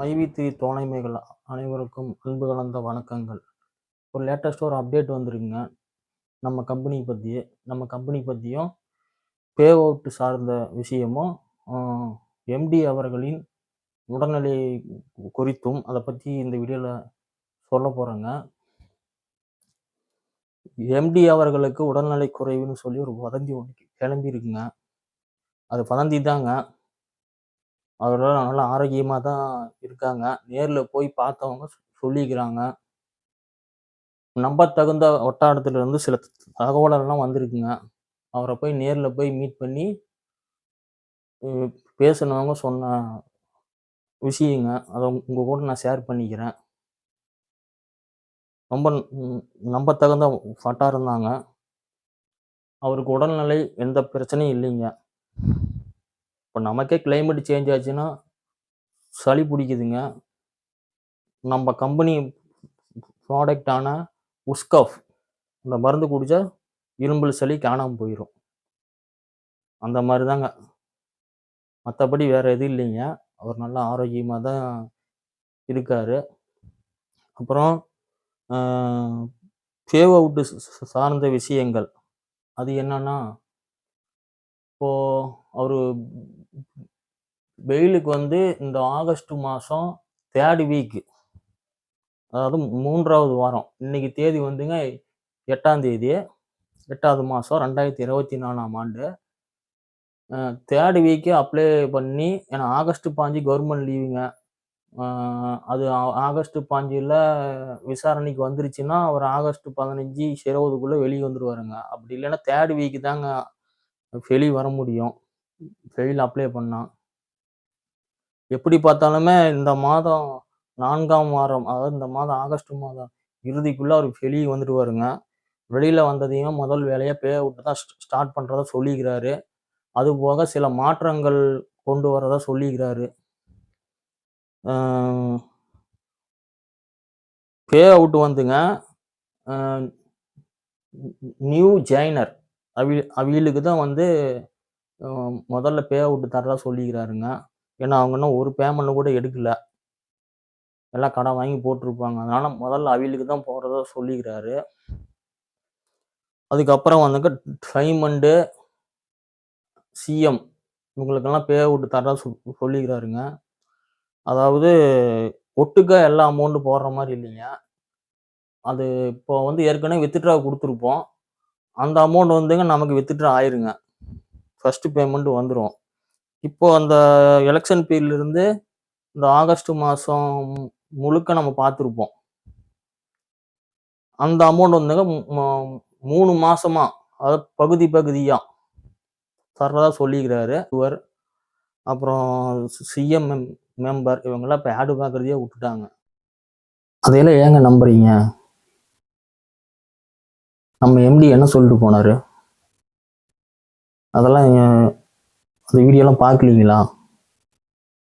மைவித்தி தோழமைகள் அனைவருக்கும் அன்பு கலந்த வணக்கங்கள். ஒரு லேட்டஸ்ட் ஒரு அப்டேட் வந்திருக்குங்க. நம்ம கம்பெனி பற்றி நம்ம கம்பெனி பற்றியும் பே அவுட் சார்ந்த விஷயமும் எம்டி அவர்களின் உடல்நிலை குறித்தும் அதை பற்றி இந்த வீடியோவில் சொல்ல போகிறேங்க எம்டி அவர்களுக்கு உடல்நலை குறைவுன்னு சொல்லி ஒரு வதந்தி ஒன்று கிளம்பி இருக்குங்க அது வதந்தி தாங்க அவரோட நல்லா ஆரோக்கியமாக தான் இருக்காங்க. நேரில் போய் பார்த்தவங்க சொல்லிக்கிறாங்க. நம்ப தகுந்த இருந்து சில தகவலெல்லாம் வந்திருக்குங்க. அவரை போய் நேரில் போய் மீட் பண்ணி பேசினவங்க பேசுனவங்க சொன்ன விஷயங்க அதை உங்கள் கூட நான் ஷேர் பண்ணிக்கிறேன். ரொம்ப உம், நம்பத்தகுந்த வட்டாரம் தாங்க அவருக்கு உடல்நிலை எந்த பிரச்சனையும் இல்லைங்க. இப்போ நமக்கே கிளைமேட் சேஞ்ச் ஆச்சுன்னா சளி பிடிக்குதுங்க. நம்ம கம்பெனி ப்ராடக்டான உஸ்கஃப் இந்த மருந்து குடிச்சா இரும்பல் சளி காணாமல் போயிடும் அந்த மாதிரி தாங்க மற்றபடி வேறு எதுவும் இல்லைங்க. அவர் நல்லா ஆரோக்கியமாக தான் இருக்கார். அப்புறம் சேவ் அவுட்டு சார்ந்த விஷயங்கள். அது என்னன்னா இப்போது அவர் வெயிலுக்கு வந்து இந்த ஆகஸ்ட் மாதம் தேர்ட் வீக் அதாவது மூன்றாவது வாரம். இன்னைக்கு தேதி வந்துங்க எட்டாம் தேதி. எட்டாவது மாதம் ரெண்டாயிரத்தி இருபத்தி நாலாம் ஆண்டு. தேர்ட் வீக்கே அப்ளை பண்ணி ஏன்னா ஆகஸ்ட் பாஞ்சு கவர்மெண்ட் லீவுங்க அது ஆகஸ்ட் பாஞ்சில் விசாரணைக்கு வந்துருச்சுன்னா அவர் ஆகஸ்ட் பதினஞ்சு இருபதுக்குள்ளே வெளியே வந்துடுவாருங்க அப்படி இல்லைன்னா தேர்ட் வீக்கு தாங்க வெளியே வர முடியும். ஃபெயில் அப்ளை பண்ணால் எப்படி பார்த்தாலுமே இந்த மாதம் நான்காம் வாரம் அதாவது இந்த மாதம் ஆகஸ்ட் மாதம் இறுதிக்குள்ளே அவர் வெளியே வந்துடுவாருங்க. வெளியில் வந்ததையும் முதல் வேலையாக பே விட்டு தான் ஸ்டார்ட் பண்ணுறதா சொல்லிக்கிறாரு. அது போக சில மாற்றங்கள் கொண்டு வரதா சொல்லிக்கிறாரு. பே அவுட் வந்துங்க. நியூ ஜாயினர் அவி அவியலுக்கு தான் வந்து முதல்ல பே அவுட் தரதா சொல்லிக்கிறாருங்க. ஏன்னா அவங்க இன்னும் ஒரு பேமெண்ட் கூட எடுக்கல. எல்லாம் கடன் வாங்கி போட்டிருப்பாங்க. அதனால முதல்ல அவியலுக்கு தான் போகிறதா சொல்லிக்கிறாரு. அதுக்கப்புறம் வந்துங்க டைமண்டு சிஎம் இவங்களுக்கெல்லாம் பே அவுட் தர சொல்லிக்கிறாருங்க. அதாவது ஒட்டுக்கா எல்லா அமௌண்ட்டும் போடுற மாதிரி இல்லைங்க. அது இப்போ வந்து ஏற்கனவே வித்ட்ரா கொடுத்துருப்போம். அந்த அமௌண்ட் வந்துங்க நமக்கு வித்ட்ரா ஆயிருங்க. ஃபஸ்ட்டு பேமெண்ட் வந்துடும் இப்போ அந்த எலெக்ஷன் இருந்து இந்த ஆகஸ்ட் மாதம் முழுக்க நம்ம பார்த்துருப்போம். அந்த அமௌண்ட் வந்துங்க மூணு மாசமா அதாவது பகுதி பகுதியா தர்றதா சொல்லிக்கிறாரு. இவர் அப்புறம் சிஎம் மெம்பர் இவங்கெல்லாம் இப்போ ஆடு பார்க்குறதையே விட்டுட்டாங்க. அதையெல்லாம் ஏங்க நம்புறீங்க? நம்ம எம்டி என்ன சொல்லிட்டு போனாரு? அதெல்லாம் அந்த வீடியோலாம் பார்க்கலீங்களா?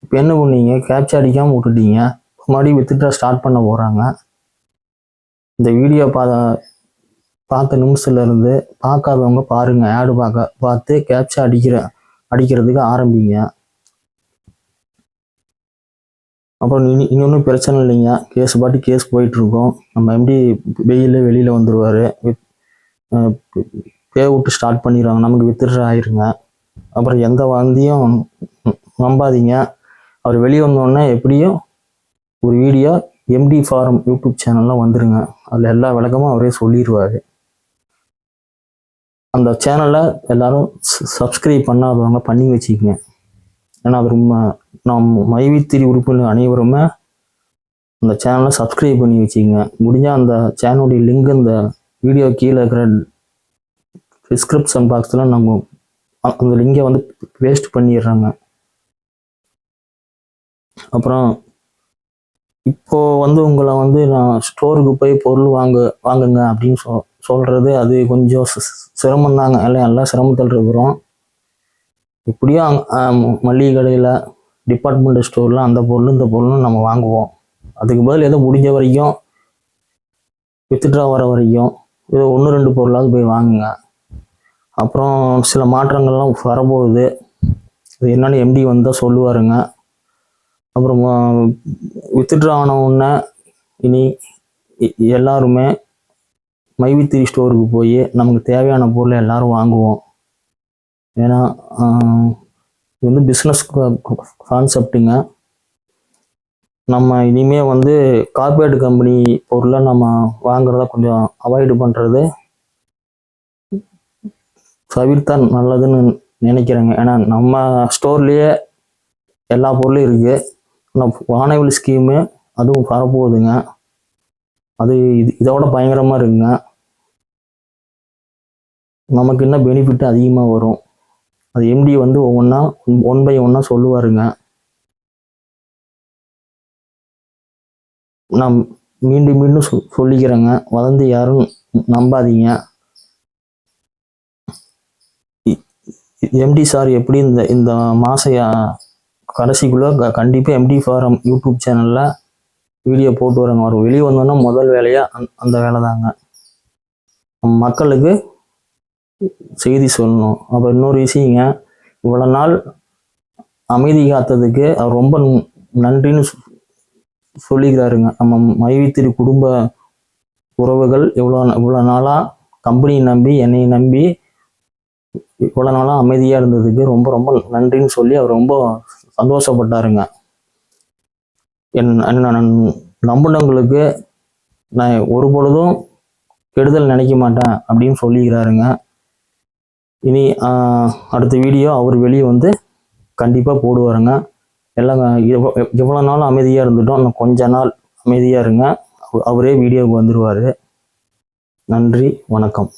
இப்போ என்ன பண்ணீங்க? கேப்சா அடிக்காமல் விட்டுட்டீங்க. மறுபடியும் வித்துட்டா ஸ்டார்ட் பண்ண போகிறாங்க இந்த வீடியோ பா பார்த்த நிமிஷத்துலேருந்து பார்க்காதவங்க பாருங்க. ஆடு பார்க்க பார்த்து கேப்சா அடிக்கிற அடிக்கிறதுக்கு ஆரம்பிங்க. அப்புறம் இனி இன்னொன்றும் பிரச்சனை இல்லைங்க. கேஸ் பாட்டு கேஸ் போயிட்டுருக்கோம். நம்ம நம்ம எம்டி வெயில வந்துடுவார் வித் பே விட்டு ஸ்டார்ட் பண்ணிடுவாங்க. நமக்கு வித்துட்ற ஆயிருங்க. அப்புறம் எந்த வந்தியும் நம்பாதீங்க. அவர் வெளியே வந்தோடனே எப்படியும் ஒரு வீடியோ எம்டி ஃபாரம் யூடியூப் சேனல்லாம் வந்துருங்க. அதில் எல்லா விளக்கமும் அவரே சொல்லிடுவார் அந்த சேனலை எல்லாரும் சப்ஸ்கிரைப் பண்ணாதவங்க பண்ணி வச்சுக்கோங்க. ஏன்னா அது ரொம்ப நம் மைவித்திரி உறுப்பினர் அனைவருமே அந்த சேனலை சப்ஸ்கிரைப் பண்ணி வச்சுக்கோங்க. முடிஞ்சால் அந்த சேனலுடைய லிங்க் இந்த வீடியோ கீழே இருக்கிற டிஸ்கிரிப்ஷன் பாக்ஸில் நம்ம அந்த லிங்கை வந்து வேஸ்ட் பண்ணிடுறாங்க. அப்புறம் இப்போ வந்து உங்களை வந்து நான் ஸ்டோருக்கு போய் பொருள் வாங்க வாங்குங்க அப்படின்னு சொல் சொல்கிறது அது கொஞ்சம் சிரமம் தாங்க எல்லாம் எல்லாம் சிரமத்தில் இருக்கிறோம். இப்படியும் மளிகை கடையில் டிபார்ட்மெண்ட் ஸ்டோரில் அந்த பொருள் இந்த பொருளும் நம்ம வாங்குவோம். அதுக்கு பதில் ஏதோ முடிஞ்ச வரைக்கும் வித்துட்ரா வர வரைக்கும் ஏதோ ஒன்று ரெண்டு பொருளாவது போய் வாங்குங்க. அப்புறம் சில மாற்றங்கள்லாம் வரப்போகுது. அது என்னன்னு எம்டி வந்தால் சொல்லுவாருங்க. அப்புறம் வித்துட்ரா ஆனவுடனே இனி எல்லாருமே மைவித்திரி ஸ்டோருக்கு போய் நமக்கு தேவையான பொருளை எல்லாரும் வாங்குவோம். ஏன்னா இது வந்து பிஸ்னஸ் கான்செப்டுங்க நம்ம இனிமே வந்து கார்பரேட் கம்பெனி பொருளை நம்ம வாங்குறத கொஞ்சம் அவாய்டு பண்ணுறது தவிர்த்தா நல்லதுன்னு நினைக்கிறேங்க. ஏன்னா நம்ம ஸ்டோர்லேயே எல்லா பொருளும் இருக்குது ஆனால் வானவில் ஸ்கீமு அதுவும் வரப்போகுதுங்க அது இது இதோட பயங்கரமாக இருக்குங்க. நமக்கு என்ன பெனிஃபிட் அதிகமாக வரும்? அது எம்டி வந்து ஒவ்வொன்றா ஒன் பை ஒன்றா சொல்லுவாருங்க. நான் மீண்டும் மீண்டும் சொ- சொல்லிக்கிறேங்க. வதந்தி யாரும் நம்பாதீங்க. எம்டி சார் எப்படி இந்த இந்த மாச கடைசிக்குள்ளே கண்டிப்பாக க- எம்டி ஃபாரம் யூடியூப் சேனலில் வீடியோ போட்டு வரேங்க. அவர் வெளியே வந்தோன்னா முதல் வேலையாக அந் அந்த வேலை தாங்க. மக்களுக்கு செய்தி சொல்லணும். அப்புறம் இன்னொரு விஷயங்க இவ்வளோ நாள் அமைதி காத்ததுக்கு அவர் ரொம்ப நன்றின்னு சொல்லிக்கிறாருங்க. நம்ம மைவித்திரி குடும்ப உறவுகள் இவ்வளோ இவ்வளோ நாளாக கம்பெனியை நம்பி என்னை நம்பி இவ்வளோ நாளாக அமைதியாக இருந்ததுக்கு ரொம்ப ரொம்ப நன்றின்னு சொல்லி அவர் ரொம்ப சந்தோஷப்பட்டாருங்க. என் என்ன நான் நம்பினவங்களுக்கு நான் ஒரு பொழுதும் கெடுதல் நினைக்க மாட்டேன் அப்படின்னு சொல்லிக்கிறாருங்க. இனி ஆஹ், அடுத்த வீடியோ அவர் வெளியே வந்து கண்டிப்பாக போடுவாருங்க. எல்லாம் இவ்வ- இவ்வளோ நாள் அமைதியாக இருந்துட்டோம். இன்னும் கொஞ்ச நாள் அமைதியாக இருங்க. அவரே வீடியோவுக்கு வந்துடுவார் நன்றி வணக்கம்.